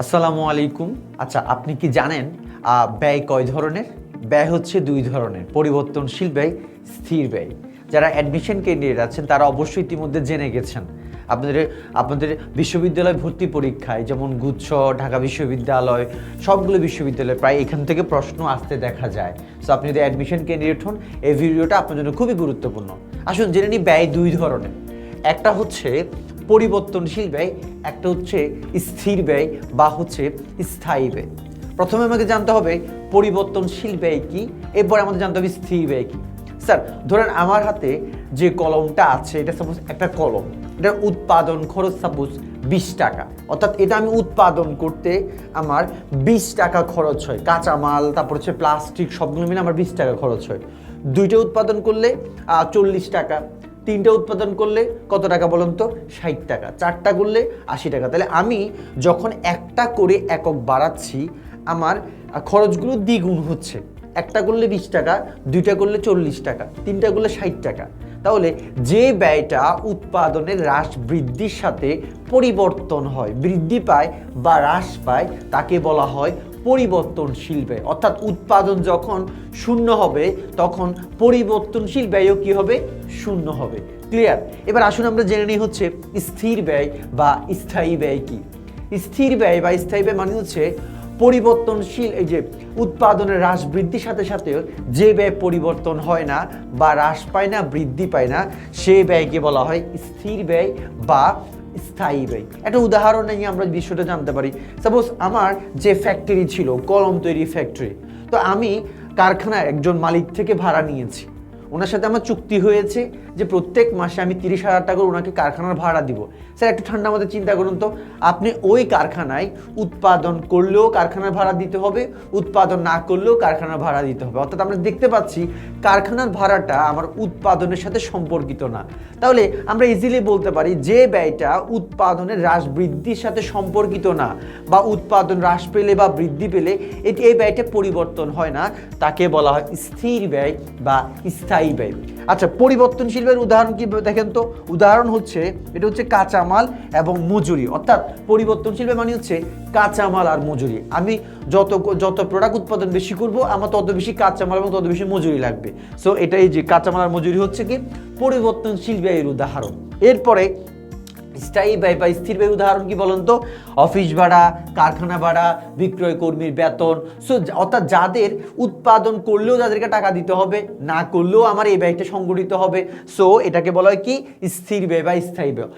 আসসালামু আলাইকুম। আচ্ছা আপনি কি জানেন ব্যয় কয় ধরনের? ব্যয় হচ্ছে দুই ধরনের, পরিবর্তনশীল ব্যয়, স্থির ব্যয়। যারা অ্যাডমিশন ক্যান্ডিডেট আছেন, তারা অবশ্যই ইতিমধ্যে জেনে গেছেন। আপনাদের আপনাদের বিশ্ববিদ্যালয় ভর্তি পরীক্ষায়, যেমন গুচ্ছ, ঢাকা বিশ্ববিদ্যালয়, সবগুলো বিশ্ববিদ্যালয় প্রায় এখান থেকে প্রশ্ন আসতে দেখা যায়। সো আপনি যদি অ্যাডমিশন ক্যান্ডিডেট হন, এই ভিডিওটা আপনার জন্য খুবই গুরুত্বপূর্ণ। আসুন, জেনে নিই ব্যয় দুই ধরনের। একটা হচ্ছে পরিবর্তনশীল ব্যয়, একটা হচ্ছে স্থির ব্যয় বা হচ্ছে স্থায়ী ব্যয়। প্রথমে আমাকে জানতে হবে পরিবর্তনশীল ব্যয় কি, এরপর আমাদের জানতে হবে স্থির ব্যয় কি। স্যার, ধরেন আমার হাতে যে কলমটা আছে, এটা সাপোজ একটা কলম, এটার উৎপাদন খরচ সাপোজ বিশ টাকা, অর্থাৎ এটা আমি উৎপাদন করতে আমার বিশ টাকা খরচ হয়। কাঁচামাল, তারপর হচ্ছে প্লাস্টিক, সবগুলো মিলে আমার বিশ টাকা খরচ হয়। দুইটা উৎপাদন করলে চল্লিশ টাকা তিনটা উৎপাদন করলে কত টাকা বলুন তো? ষাট টাকা। চারটা করলে আশি টাকা। তাহলে আমি যখন একটা করে একক বাড়াচ্ছি, আমার খরচগুলো দ্বিগুণ হচ্ছে। একটা করলে বিশ টাকা, দুইটা করলে চল্লিশ টাকা, তিনটা করলে ষাট টাকা। তাহলে যে ব্যয়টা উৎপাদনের হ্রাস বৃদ্ধির সাথে পরিবর্তন হয়, বৃদ্ধি পায় বা হ্রাস পায়, তাকে বলা হয় পরিবর্তনশীল ব্যয়। অর্থাৎ উৎপাদন যখন শূন্য হবে, তখন পরিবর্তনশীল ব্যয়ও কি হবে? শূন্য হবে। ক্লিয়ার এবার আসুন আমরা জেনে নিই হচ্ছে স্থির ব্যয় বা স্থায়ী ব্যয় কি। স্থির ব্যয় বা স্থায়ী ব্যয় মানে হচ্ছে পরিবর্তনশীল, এই যে উৎপাদনের হ্রাস বৃদ্ধির সাথে সাথে যে ব্যয় পরিবর্তন হয় না বা হ্রাস পায় না, বৃদ্ধি পায় না, সে ব্যয়কে বলা হয় স্থির ব্যয় বা স্থায়ী ব্যয় একটা উদাহরণ নিয়ে আমরা বিষয়টা জানতে পারি। সাপোজ আমার যে ফ্যাক্টরি ছিল, কলম তৈরি ফ্যাক্টরি তো আমি কারখানায় একজন মালিক থেকে ভাড়া নিয়েছি। ওনার সাথে আমার চুক্তি হয়েছে যে প্রত্যেক মাসে আমি তিরিশ হাজার টাকা ওনাকে কারখানার ভাড়া দিব। স্যার, একটু ঠান্ডা মতো চিন্তা করুন তো। আপনি ওই কারখানায় উৎপাদন করলেও কারখানার ভাড়া দিতে হবে, উৎপাদন না করলেও কারখানার ভাড়া দিতে হবে। অর্থাৎ আমরা দেখতে পাচ্ছি কারখানার ভাড়াটা আমার উৎপাদনের সাথে সম্পর্কিত না। তাহলে আমরা ইজিলি বলতে পারি যে ব্যয়টা উৎপাদনের হ্রাস বৃদ্ধির সাথে সম্পর্কিত না বা উৎপাদন হ্রাস পেলে বা বৃদ্ধি পেলে এটি, এই ব্যয়টা পরিবর্তন হয় না। তাকে বলা হয় স্থির ব্যয় বা স্থায়ী ব্যয় আচ্ছা পরিবর্তন শিল্পের উদাহরণ কি দেখেন তো? উদাহরণ হচ্ছে, এটা হচ্ছে কাঁচামাল এবং মজুরি। অর্থাৎ পরিবর্তন ব্যয় মানে হচ্ছে কাঁচামাল আর মজুরি। আমি যত যত প্রোডাক্ট উৎপাদন বেশি করব, আমার তত বেশি কাঁচামাল এবং তত বেশি মজুরি লাগবে। সো এটাই যে কাঁচামাল আর মজুরি হচ্ছে কি? পরিবর্তনশীল ব্যয়ের উদাহরণ। এরপরে স্থায়ী ব্যয় বা স্থির ব্যয় উদাহরণ কি বলুন তো? অফিস ভাড়া, কারখানা ভাড়া, বিক্রয় কর্মীর বেতন। সো অর্থাৎ যাদের উৎপাদন করলেও যাদেরকে টাকা দিতে হবে, না করলেও আমার এই ব্যয়টা সংগঠিত হবে। সো এটাকে বলা হয় কি? স্থির ব্যয় বা স্থায়ী ব্যয়।